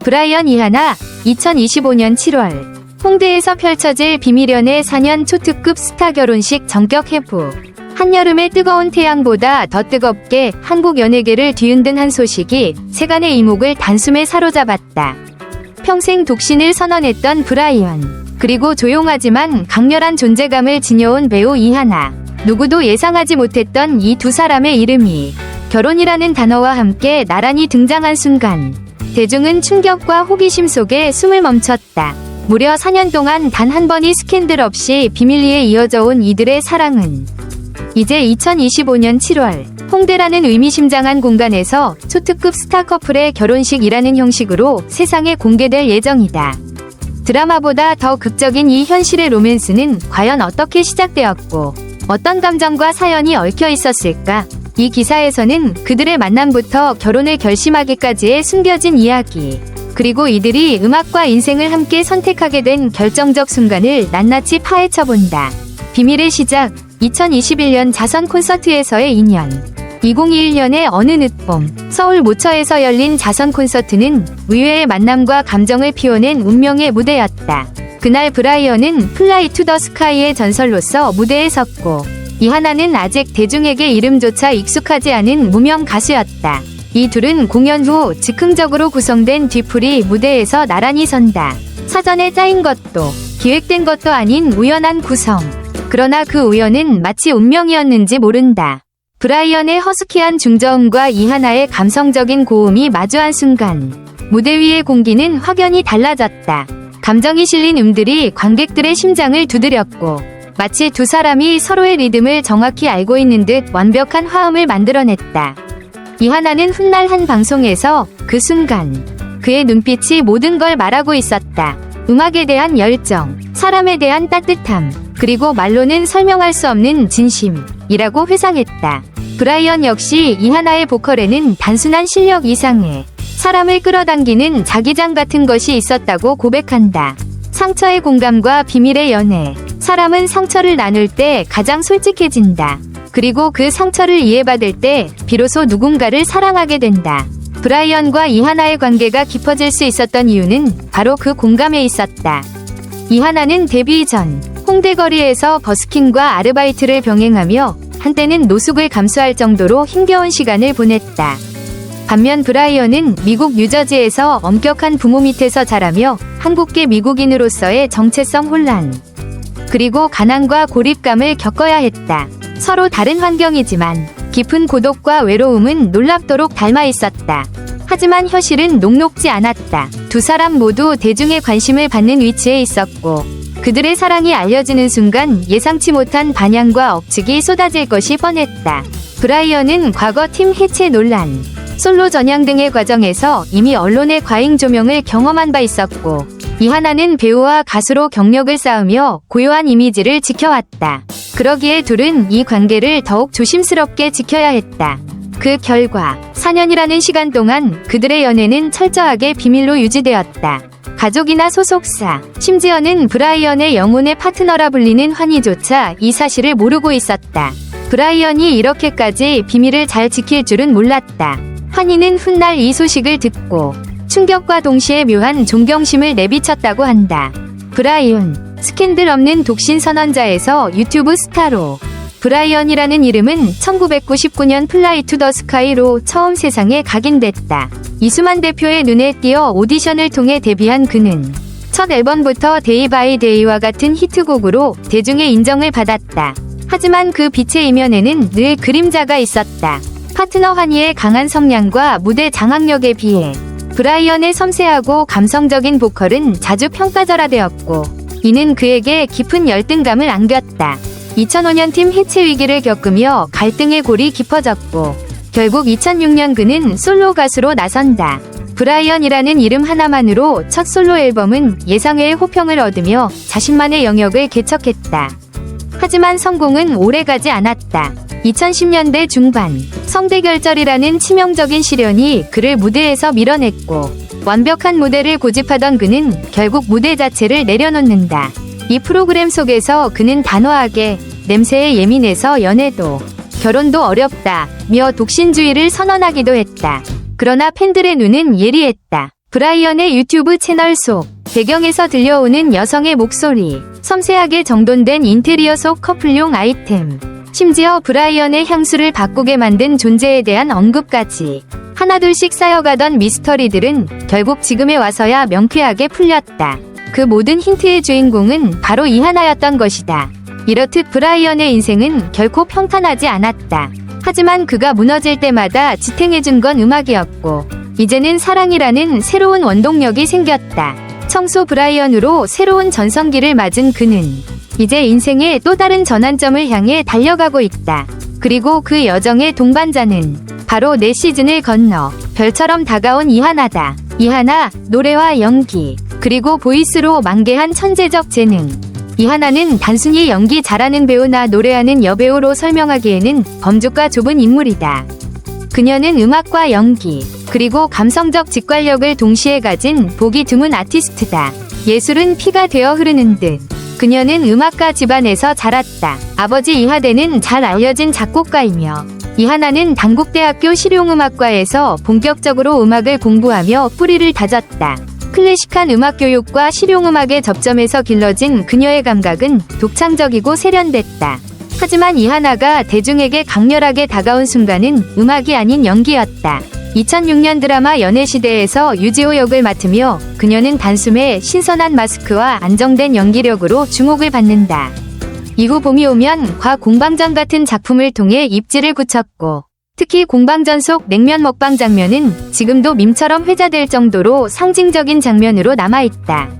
브라이언 이하나 2025년 7월 홍대에서 펼쳐질 비밀연애 4년 초특급 스타 결혼식 전격 해부 한여름의 뜨거운 태양보다 더 뜨겁게 한국 연예계를 뒤흔든 한 소식이 세간의 이목을 단숨에 사로잡았다. 평생 독신을 선언했던 브라이언 그리고 조용하지만 강렬한 존재감을 지녀온 배우 이하나 누구도 예상하지 못했던 이 두 사람의 이름이 결혼이라는 단어와 함께 나란히 등장한 순간 대중은 충격과 호기심 속에 숨을 멈췄다. 무려 4년 동안 단 한 번의 스캔들 없이 비밀리에 이어져 온 이들의 사랑은 이제 2025년 7월 홍대라는 의미심장한 공간에서 초특급 스타 커플의 결혼식이라는 형식으로 세상에 공개될 예정이다. 드라마보다 더 극적인 이 현실의 로맨스는 과연 어떻게 시작되었고 어떤 감정과 사연이 얽혀 있었을까? 이 기사에서는 그들의 만남부터 결혼을 결심하기까지의 숨겨진 이야기, 그리고 이들이 음악과 인생을 함께 선택하게 된 결정적 순간을 낱낱이 파헤쳐 본다. 비밀의 시작, 2021년 자선 콘서트에서의 인연. 2021년의 어느 늦봄, 서울 모처에서 열린 자선 콘서트는 의외의 만남과 감정을 피워낸 운명의 무대였다. 그날 브라이언은 플라이 투 더 스카이의 전설로서 무대에 섰고, 이하나는 아직 대중에게 이름조차 익숙하지 않은 무명 가수였다. 이 둘은 공연 후 즉흥적으로 구성된 뒤풀이 무대에서 나란히 선다. 사전에 짜인 것도 기획된 것도 아닌 우연한 구성. 그러나 그 우연은 마치 운명이었는지 모른다. 브라이언의 허스키한 중저음과 이하나의 감성적인 고음이 마주한 순간 무대 위의 공기는 확연히 달라졌다. 감정이 실린 음들이 관객들의 심장을 두드렸고 마치 두 사람이 서로의 리듬을 정확히 알고 있는 듯 완벽한 화음을 만들어냈다. 이하나는 훗날 한 방송에서 그 순간 그의 눈빛이 모든 걸 말하고 있었다. 음악에 대한 열정, 사람에 대한 따뜻함, 그리고 말로는 설명할 수 없는 진심이라고 회상했다. 브라이언 역시 이하나의 보컬에는 단순한 실력 이상의 사람을 끌어당기는 자기장 같은 것이 있었다고 고백한다. 상처의 공감과 비밀의 연애. 사람은 상처를 나눌 때 가장 솔직해진다. 그리고 그 상처를 이해받을 때 비로소 누군가를 사랑하게 된다. 브라이언과 이하나의 관계가 깊어질 수 있었던 이유는 바로 그 공감에 있었다. 이하나는 데뷔 전 홍대 거리에서 버스킹과 아르바이트를 병행하며 한때는 노숙을 감수할 정도로 힘겨운 시간을 보냈다. 반면 브라이언은 미국 뉴저지에서 엄격한 부모 밑에서 자라며 한국계 미국인으로서의 정체성 혼란, 그리고 가난과 고립감을 겪어야 했다. 서로 다른 환경이지만 깊은 고독과 외로움은 놀랍도록 닮아 있었다. 하지만 현실은 녹록지 않았다. 두 사람 모두 대중의 관심을 받는 위치에 있었고 그들의 사랑이 알려지는 순간 예상치 못한 반향과 억측이 쏟아질 것이 뻔했다. 브라이언은 과거 팀 해체 논란, 솔로 전향 등의 과정에서 이미 언론의 과잉 조명을 경험한 바 있었고 이하나는 배우와 가수로 경력을 쌓으며 고요한 이미지를 지켜왔다. 그러기에 둘은 이 관계를 더욱 조심스럽게 지켜야 했다. 그 결과 4년이라는 시간 동안 그들의 연애는 철저하게 비밀로 유지되었다. 가족이나 소속사, 심지어는 브라이언의 영혼의 파트너라 불리는 환희조차 이 사실을 모르고 있었다. 브라이언이 이렇게까지 비밀을 잘 지킬 줄은 몰랐다. 환희는 훗날 이 소식을 듣고 충격과 동시에 묘한 존경심을 내비쳤다고 한다. 브라이언, 스캔들 없는 독신 선언자에서 유튜브 스타로 브라이언이라는 이름은 1999년 플라이 투 더 스카이로 처음 세상에 각인됐다. 이수만 대표의 눈에 띄어 오디션을 통해 데뷔한 그는 첫 앨범부터 데이 바이 데이와 같은 히트곡으로 대중의 인정을 받았다. 하지만 그 빛의 이면에는 늘 그림자가 있었다. 파트너 환희의 강한 성량과 무대 장악력에 비해 브라이언의 섬세하고 감성적인 보컬은 자주 평가절하되었고 이는 그에게 깊은 열등감을 안겼다. 2005년 팀 해체 위기를 겪으며 갈등의 골이 깊어졌고 결국 2006년 그는 솔로 가수로 나선다. 브라이언이라는 이름 하나만으로 첫 솔로 앨범은 예상외의 호평을 얻으며 자신만의 영역을 개척했다. 하지만 성공은 오래가지 않았다. 2010년대 중반 성대결절이라는 치명적인 시련이 그를 무대에서 밀어냈고 완벽한 무대를 고집하던 그는 결국 무대 자체를 내려놓는다. 이 프로그램 속에서 그는 단호하게 냄새에 예민해서 연애도 결혼도 어렵다 며 독신주의를 선언하기도 했다. 그러나 팬들의 눈은 예리했다. 브라이언의 유튜브 채널 속 배경에서 들려오는 여성의 목소리, 섬세하게 정돈된 인테리어 속 커플용 아이템, 심지어 브라이언의 향수를 바꾸게 만든 존재에 대한 언급까지 하나둘씩 쌓여가던 미스터리들은 결국 지금에 와서야 명쾌하게 풀렸다. 그 모든 힌트의 주인공은 바로 이 하나였던 것이다. 이렇듯 브라이언의 인생은 결코 평탄하지 않았다. 하지만 그가 무너질 때마다 지탱해준 건 음악이었고, 이제는 사랑이라는 새로운 원동력이 생겼다. 청소 브라이언으로 새로운 전성기를 맞은 그는 이제 인생의 또 다른 전환점을 향해 달려가고 있다. 그리고 그 여정의 동반자는 바로 내 시즌을 건너 별처럼 다가온 이하나다. 이하나, 노래와 연기, 그리고 보이스로 만개한 천재적 재능. 이하나는 단순히 연기 잘하는 배우나 노래하는 여배우로 설명하기에는 범주가 좁은 인물이다. 그녀는 음악과 연기, 그리고 감성적 직관력을 동시에 가진 보기 드문 아티스트다. 예술은 피가 되어 흐르는 듯. 그녀는 음악가 집안에서 자랐다. 아버지 이하대는 잘 알려진 작곡가이며 이하나는 당국대학교 실용음악과에서 본격적으로 음악을 공부하며 뿌리를 다졌다. 클래식한 음악 교육과 실용음악의 접점에서 길러진 그녀의 감각은 독창적이고 세련됐다. 하지만 이하나가 대중에게 강렬하게 다가온 순간은 음악이 아닌 연기였다. 2006년 드라마 연애시대에서 유지호 역을 맡으며 그녀는 단숨에 신선한 마스크와 안정된 연기력으로 주목을 받는다. 이후 봄이 오면 과 공방전 같은 작품을 통해 입지를 굳혔고 특히 공방전 속 냉면 먹방 장면은 지금도 밈처럼 회자될 정도로 상징적인 장면으로 남아있다.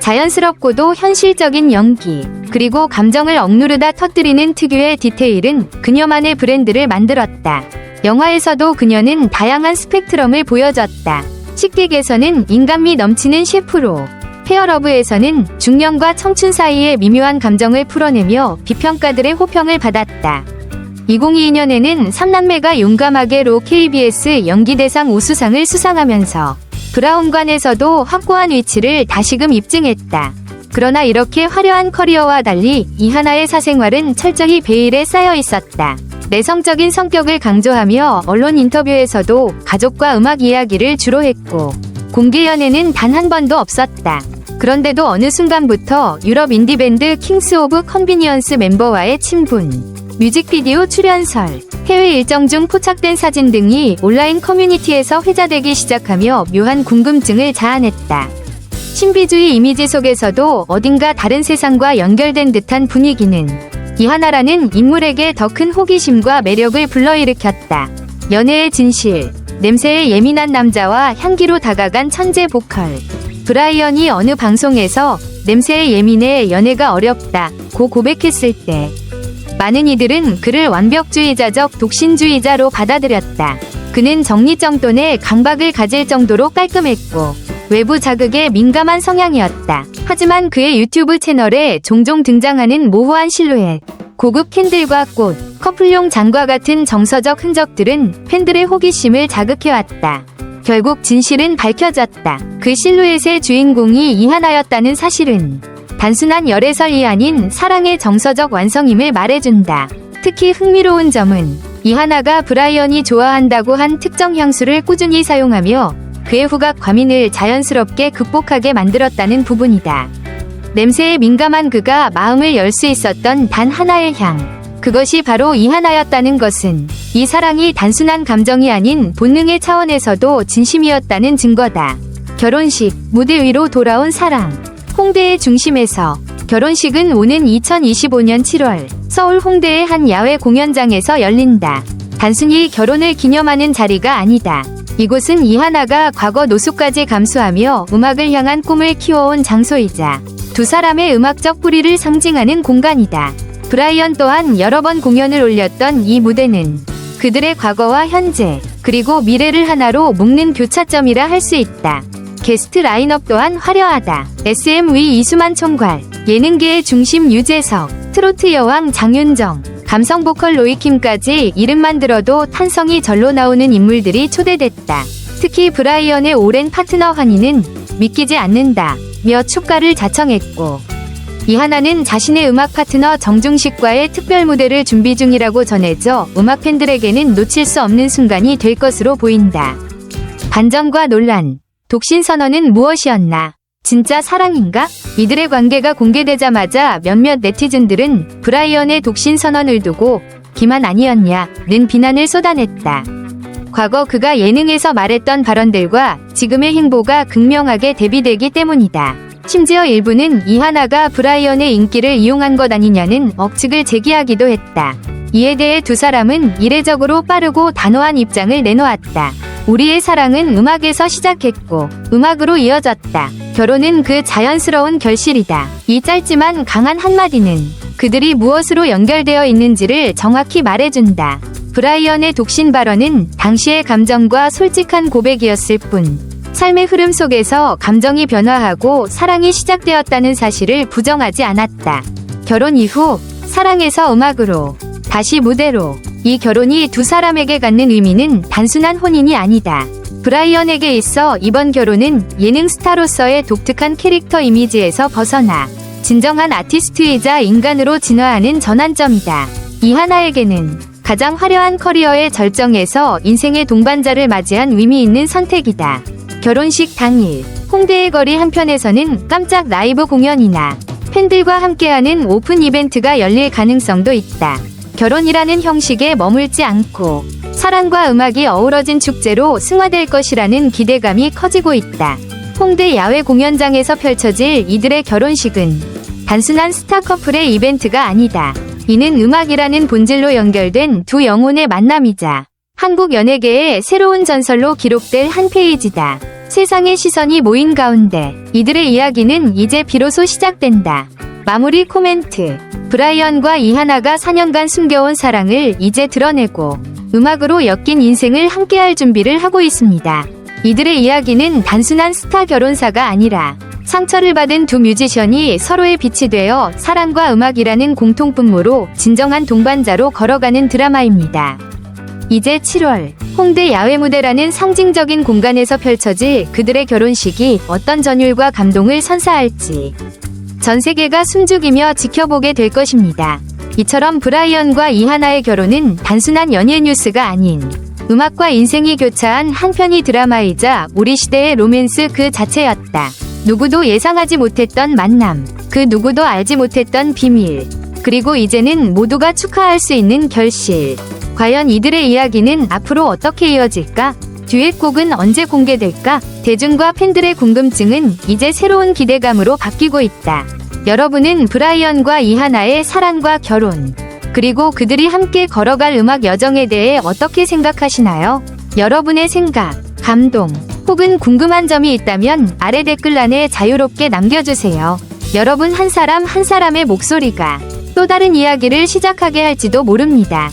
자연스럽고도 현실적인 연기, 그리고 감정을 억누르다 터뜨리는 특유의 디테일은 그녀만의 브랜드를 만들었다. 영화에서도 그녀는 다양한 스펙트럼을 보여줬다. 식객에서는 인간미 넘치는 셰프로, 페어러브에서는 중년과 청춘 사이의 미묘한 감정을 풀어내며 비평가들의 호평을 받았다. 2022년에는 삼남매가 용감하게로 KBS 연기대상 우수상을 수상하면서 브라운관에서도 확고한 위치를 다시금 입증했다. 그러나 이렇게 화려한 커리어와 달리 이하나의 사생활은 철저히 베일에 쌓여 있었다. 내성적인 성격을 강조하며 언론 인터뷰에서도 가족과 음악 이야기를 주로 했고 공개 연애는 단 한 번도 없었다. 그런데도 어느 순간부터 유럽 인디밴드 킹스 오브 컨비니언스 멤버와의 친분, 뮤직비디오 출연설, 해외 일정 중 포착된 사진 등이 온라인 커뮤니티에서 회자되기 시작하며 묘한 궁금증을 자아냈다. 신비주의 이미지 속에서도 어딘가 다른 세상과 연결된 듯한 분위기는 이하나라는 인물에게 더 큰 호기심과 매력을 불러일으켰다. 연애의 진실, 냄새에 예민한 남자와 향기로 다가간 천재 보컬. 브라이언이 어느 방송에서 냄새에 예민해 연애가 어렵다 고 고백했을 때 많은 이들은 그를 완벽주의자적 독신주의자로 받아들였다. 그는 정리정돈에 강박을 가질 정도로 깔끔했고 외부 자극에 민감한 성향이었다. 하지만 그의 유튜브 채널에 종종 등장하는 모호한 실루엣, 고급 캔들과 꽃, 커플용 장과 같은 정서적 흔적들은 팬들의 호기심을 자극해왔다. 결국 진실은 밝혀졌다. 그 실루엣의 주인공이 이하나였다는 사실은 단순한 열애설이 아닌 사랑의 정서적 완성임을 말해준다. 특히 흥미로운 점은 이하나가 브라이언이 좋아한다고 한 특정 향수를 꾸준히 사용하며 그의 후각 과민을 자연스럽게 극복하게 만들었다는 부분이다. 냄새에 민감한 그가 마음을 열 수 있었던 단 하나의 향. 그것이 바로 이 하나였다는 것은 이 사랑이 단순한 감정이 아닌 본능의 차원에서도 진심이었다는 증거다. 결혼식, 무대 위로 돌아온 사랑. 홍대의 중심에서 결혼식은 오는 2025년 7월 서울 홍대의 한 야외 공연장에서 열린다. 단순히 결혼을 기념하는 자리가 아니다. 이곳은 이하나가 과거 노숙까지 감수하며 음악을 향한 꿈을 키워온 장소이자 두 사람의 음악적 뿌리를 상징하는 공간이다. 브라이언 또한 여러 번 공연을 올렸던 이 무대는 그들의 과거와 현재, 그리고 미래를 하나로 묶는 교차점이라 할 수 있다. 게스트 라인업 또한 화려하다. SMV 이수만 총괄, 예능계의 중심 유재석, 트로트 여왕 장윤정, 감성 보컬 로이킴까지 이름만 들어도 탄성이 절로 나오는 인물들이 초대됐다. 특히 브라이언의 오랜 파트너 환희는 믿기지 않는다. 며 축가를 자청했고 이하나는 자신의 음악 파트너 정중식과의 특별 무대를 준비 중이라고 전해져 음악 팬들에게는 놓칠 수 없는 순간이 될 것으로 보인다. 반전과 논란 독신 선언은 무엇이었나? 진짜 사랑인가? 이들의 관계가 공개되자마자 몇몇 네티즌들은 브라이언의 독신 선언을 두고 기만 아니었냐는 비난을 쏟아냈다. 과거 그가 예능에서 말했던 발언들과 지금의 행보가 극명하게 대비되기 때문이다. 심지어 일부는 이하나가 브라이언의 인기를 이용한 것 아니냐는 억측을 제기하기도 했다. 이에 대해 두 사람은 이례적으로 빠르고 단호한 입장을 내놓았다. 우리의 사랑은 음악에서 시작했고 음악으로 이어졌다. 결혼은 그 자연스러운 결실이다. 이 짧지만 강한 한마디는 그들이 무엇으로 연결되어 있는지를 정확히 말해준다. 브라이언의 독신 발언은 당시의 감정과 솔직한 고백이었을 뿐 삶의 흐름 속에서 감정이 변화하고 사랑이 시작되었다는 사실을 부정하지 않았다. 결혼 이후 사랑에서 음악으로 다시 무대로 이 결혼이 두 사람에게 갖는 의미는 단순한 혼인이 아니다. 브라이언에게 있어 이번 결혼은 예능 스타로서의 독특한 캐릭터 이미지에서 벗어나 진정한 아티스트이자 인간으로 진화하는 전환점이다. 이하나에게는 가장 화려한 커리어의 절정에서 인생의 동반자를 맞이한 의미 있는 선택이다. 결혼식 당일 홍대의 거리 한편에서는 깜짝 라이브 공연이나 팬들과 함께하는 오픈 이벤트가 열릴 가능성도 있다. 결혼이라는 형식에 머물지 않고 사랑과 음악이 어우러진 축제로 승화될 것이라는 기대감이 커지고 있다. 홍대 야외 공연장에서 펼쳐질 이들의 결혼식은 단순한 스타 커플의 이벤트가 아니다. 이는 음악이라는 본질로 연결된 두 영혼의 만남이자 한국 연예계의 새로운 전설로 기록될 한 페이지다. 세상의 시선이 모인 가운데 이들의 이야기는 이제 비로소 시작된다. 마무리 코멘트. 브라이언과 이하나가 4년간 숨겨온 사랑을 이제 드러내고 음악으로 엮인 인생을 함께할 준비를 하고 있습니다. 이들의 이야기는 단순한 스타 결혼사가 아니라 상처를 받은 두 뮤지션이 서로의 빛이 되어 사랑과 음악이라는 공통분모로 진정한 동반자로 걸어가는 드라마입니다. 이제 7월 홍대 야외 무대라는 상징적인 공간에서 펼쳐질 그들의 결혼식이 어떤 전율과 감동을 선사할지 전 세계가 숨죽이며 지켜보게 될 것입니다. 이처럼 브라이언과 이하나의 결혼은 단순한 연예 뉴스가 아닌 음악과 인생이 교차한 한편의 드라마이자 우리 시대의 로맨스 그 자체였다. 누구도 예상하지 못했던 만남, 그 누구도 알지 못했던 비밀, 그리고 이제는 모두가 축하할 수 있는 결실. 과연 이들의 이야기는 앞으로 어떻게 이어질까? 듀엣곡은 언제 공개될까? 대중과 팬들의 궁금증은 이제 새로운 기대감으로 바뀌고 있다. 여러분은 브라이언과 이하나의 사랑과 결혼, 그리고 그들이 함께 걸어갈 음악 여정에 대해 어떻게 생각하시나요? 여러분의 생각, 감동, 혹은 궁금한 점이 있다면 아래 댓글란에 자유롭게 남겨주세요. 여러분 한 사람 한 사람의 목소리가 또 다른 이야기를 시작하게 할지도 모릅니다.